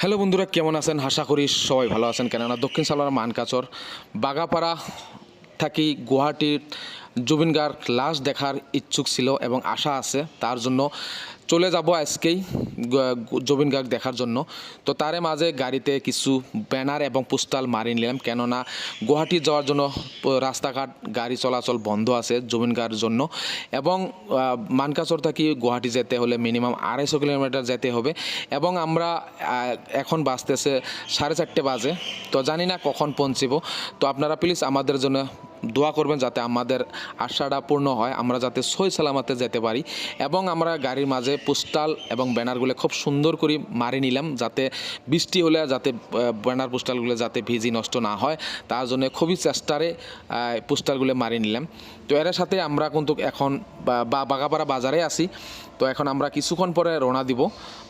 Hello বন্ধুরা, কেমন আছেন? আশা করি সবাই ভালো আছেন। কেননা দক্ষিণ সালার মানকাচর বাগাপাড়া থাকি গুয়াহাটির জুবিন গার্গ লাশ দেখার ইচ্ছুক ছিল এবং আশা আছে, তার জন্য চলে যাব আজকেই জুবিন গার্গ দেখার জন্য। তো তারে মাঝে গাড়িতে কিছু ব্যানার এবং পোস্টাল মারি নিলাম, কেননা গুয়াহাটি যাওয়ার জন্য রাস্তাঘাট, গাড়ি চলাচল বন্ধ আছে জুবিন গার্গের জন্য। এবং মানকাচর থাকি গুয়াহাটি যেতে হলে মিনিমাম আড়াইশো কিলোমিটার যেতে হবে। এবং আমরা এখন বাজতেছে সাড়ে চারটে বাজে, তো জানি না কখন পৌঁছিব। তো আপনারা প্লিজ আমাদের জন্য দোয়া করবেন যাতে আমাদের আশাটা পূর্ণ হয়, আমরা যাতে সই সালামাতে যেতে পারি। এবং আমরা গাড়ির মাঝে পোস্টাল এবং ব্যানারগুলো খুব সুন্দর করে মারি নিলাম যাতে বৃষ্টি হলে যাতে ব্যানার পোস্টালগুলো যাতে ভিজি নষ্ট না হয়। তার জন্য খুবই চেষ্টারে পোস্টালগুলো মারি নিলাম। তো এর সাথে আমরা কিন্তু এখন বাগাপাড়া বাজারে আছি। তো এখন আমরা কিছুক্ষণ পরে রওনা দিব।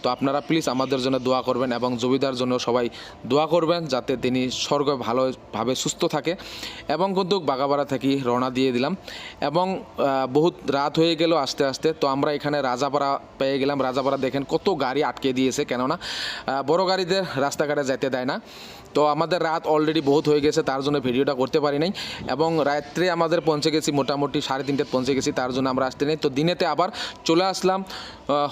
তো আপনারা প্লিজ আমাদের জন্য দোয়া করবেন এবং জমিদার জন্য সবাই দোয়া করবেন যাতে তিনি স্বর্গ ভালোভাবে সুস্থ থাকে। এবং কিন্তু বাগাপাড়া থেকে রওনা দিয়ে দিলাম। এবং বহুত রাত হয়ে গেল আস্তে আস্তে। তো আমরা এখানে রাজাপাড়া পেয়ে গেলাম। রাজাপাড়া দেখেন কত গাড়ি আটকে দিয়েছে, কেননা বড় গাড়িতে রাস্তাঘাটে যেতে দেয় না। তো আমাদের রাত অলরেডি বহুত হয়ে গেছে, তার জন্য ভিডিওটা করতে পারি নাই। এবং রাত্রে আমাদের পৌঁছে গেছি, মোটামুটি সাড়ে তিনটে পৌঁছে গেছি, তার জন্য আমরা আসতে নেই। তো দিনেতে আবার চলে আসলাম।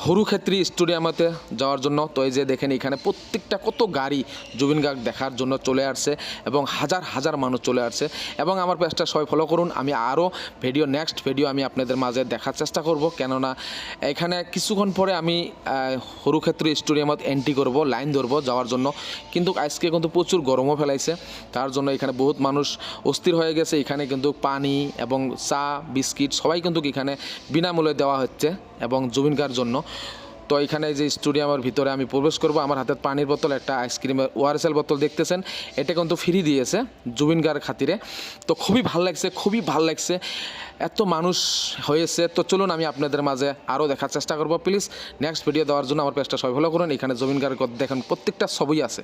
হরুক্ষেত্রী স্টেডিয়ামেতে যাওয়ার জন্য। তো এই যে দেখেন এখানে প্রত্যেকটা কত গাড়ি জুবিন গার্গ দেখার জন্য চলে আসছে এবং হাজার হাজার মানুষ চলে আসছে। এবং আমার পেজটা সবাই ফলো করুন। আমি আরও ভিডিও নেক্সট ভিডিও আমি আপনাদের মাঝে দেখার চেষ্টা করব। কেননা এখানে কিছুক্ষণ পরে আমি হরুক্ষেত্রী স্টেডিয়ামত এন্ট্রি করব লাইন ধরবো যাওয়ার জন্য। কিন্তু আজকে কিন্তু প্রচুর গরমও ফেলাইছে। তার জন্য এখানে বহুত মানুষ অস্থির হয়ে গেছে। এখানে কিন্তু পানি এবং চা, বিস্কিট সবাই কিন্তু এখানে বিনামূল্যে দেওয়া হচ্ছে। এবং জুবিন গার্গের জন্য। তো এখানে যে স্টুডিয়ামের ভিতরে আমি প্রবেশ করব, আমার হাতে পানির বোতল, একটা আইসক্রিমের ওআরএসএল বোতল দেখতেছেন। এটা কিন্তু ফ্রি দিয়েছে জুবিন গার্গ খাতিরে। তো খুবই ভালো লাগছে, খুবই ভালো লাগছে। এত মানুষ হয়েছে। তো চলুন আমি আপনাদের মাঝে আরও দেখার চেষ্টা করব। প্লিজ, নেক্সট ভিডিও দেওয়ার জন্য আমার পেজটা সবাই ভালো করুন। এখানে জুবিন গার্গ দেখেন, প্রত্যেকটা ছবি আছে।